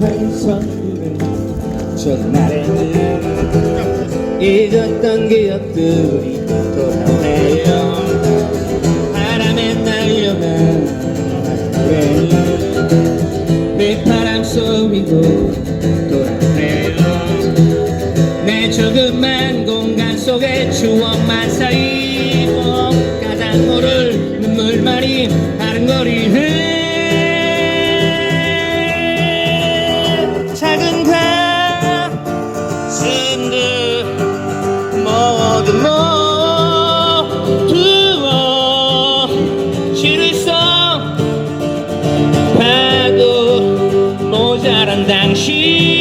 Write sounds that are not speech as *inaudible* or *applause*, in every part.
방송을 전날에는 잊었던 기억들이 돌아오네요. 바람에 날려간 노래는 휘파람 소리도 조그만 공간 속에 추억만 쌓이고 가장 모를 눈물만이 아른거리네 작은 가슴들 모두 모두어 실을 써 봐도 모자란 당신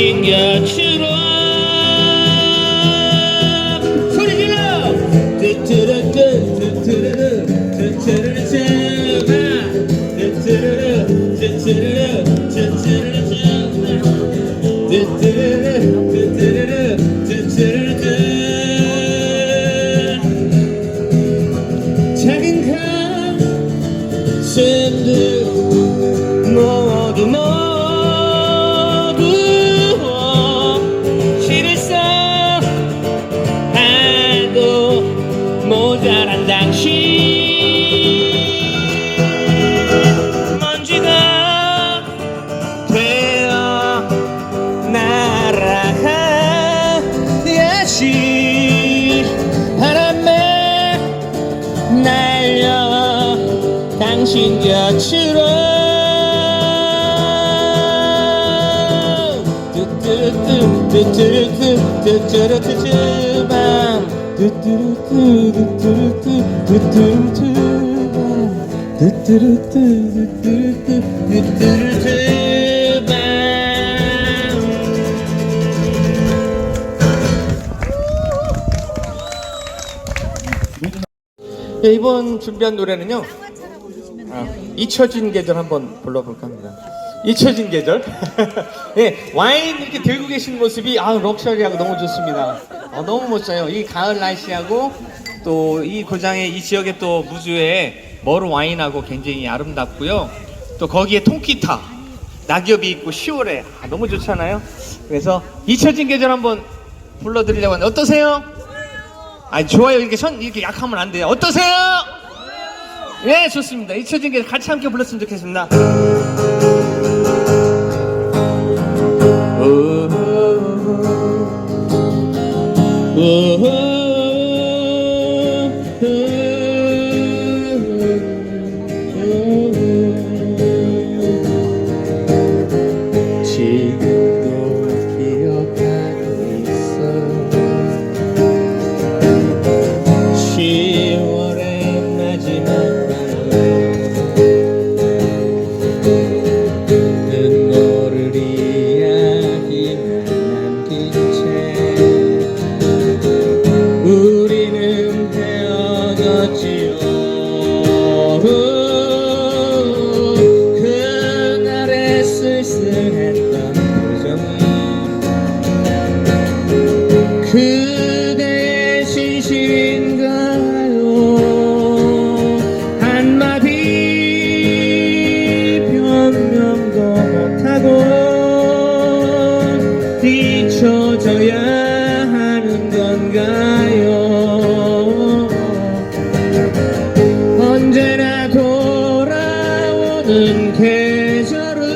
당신 이번 준비한 노래는요. 아, 잊혀진 계절 한번 불러볼까 합니다. 잊혀진 계절. *laughs* 예, 와인 이렇게 들고 계신 모습이 아 럭셔리하고 너무 좋습니다. 어, 너무 멋져요. 이 가을 날씨하고 또 이 고장의 이 지역의 또 무주의 머루 와인하고 굉장히 아름답고요. 또 거기에 통기타, 낙엽이 있고 10월에 아, 너무 좋잖아요. 그래서 잊혀진 계절 한번 불러드리려고 하는데 어떠세요? 아 좋아요 이렇게 선 이렇게 약하면 안 돼요 어떠세요? 예 좋습니다. 잊혀진 게 같이 함께 불렀으면 좋겠습니다 뒤쳐져야 하는 건가요? 언제나 돌아오는 계절은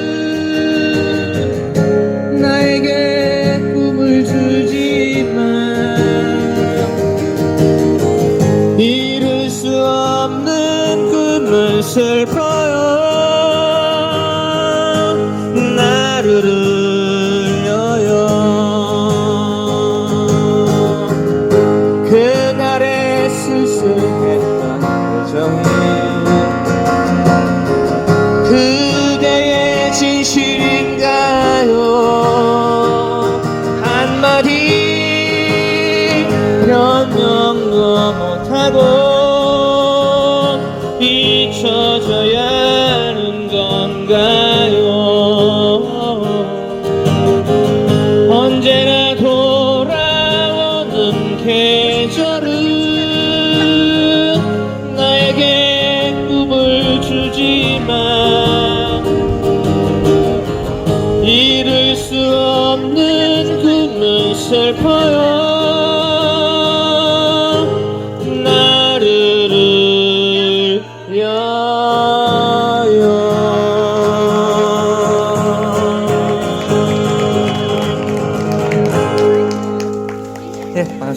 나에게 꿈을 주지만 이룰 수 없는 꿈은 슬 빛나고 비춰져야 하는 건가요? 언제나 돌아오는 계절은 나에게 꿈을 주지만 이룰 수 없는 꿈은 슬퍼요.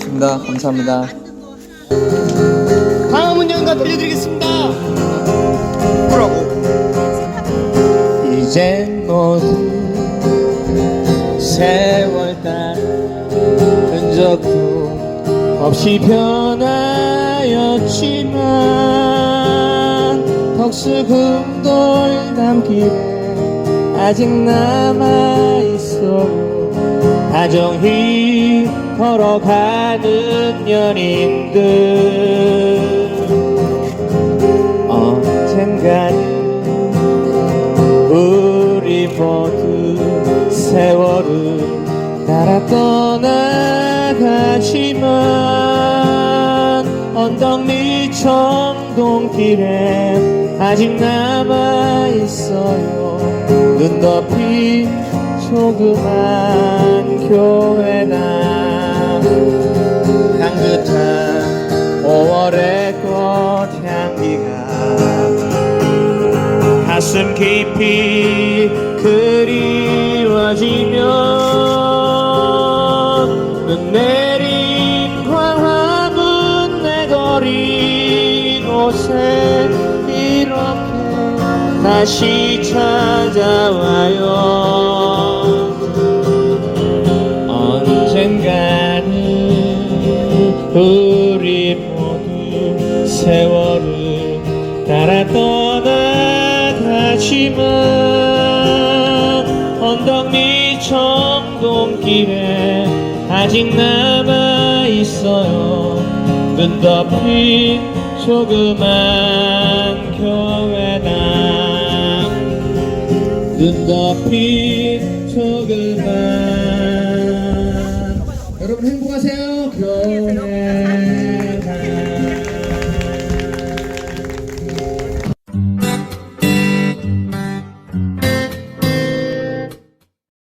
고맙습니다. 감사합니다. 다음은 연가 들려드리겠습니다. 뭐라고? 이젠 모두 세월 따라 흔적도 없이 변하였지만 덕수궁돌 담길에 아직 남아있어 다정히 걸어가는 연인들. 언젠가는 우리 모두 세월을 따라 떠나가지만 언덕 밑 청동길에 아직 남아있어요. 눈 덮인 조그만 교회당 향긋한 5월의 꽃향기가 가슴 깊이 그리워지면 눈 내린 광화문 내 거리 곳에 이렇게 다시 찾아와요 밑 청동길에 아직 남아 있어요. 눈 덮인 조그만 교회당. 눈 덮인 조그만. 여러분 행복하세요. 교회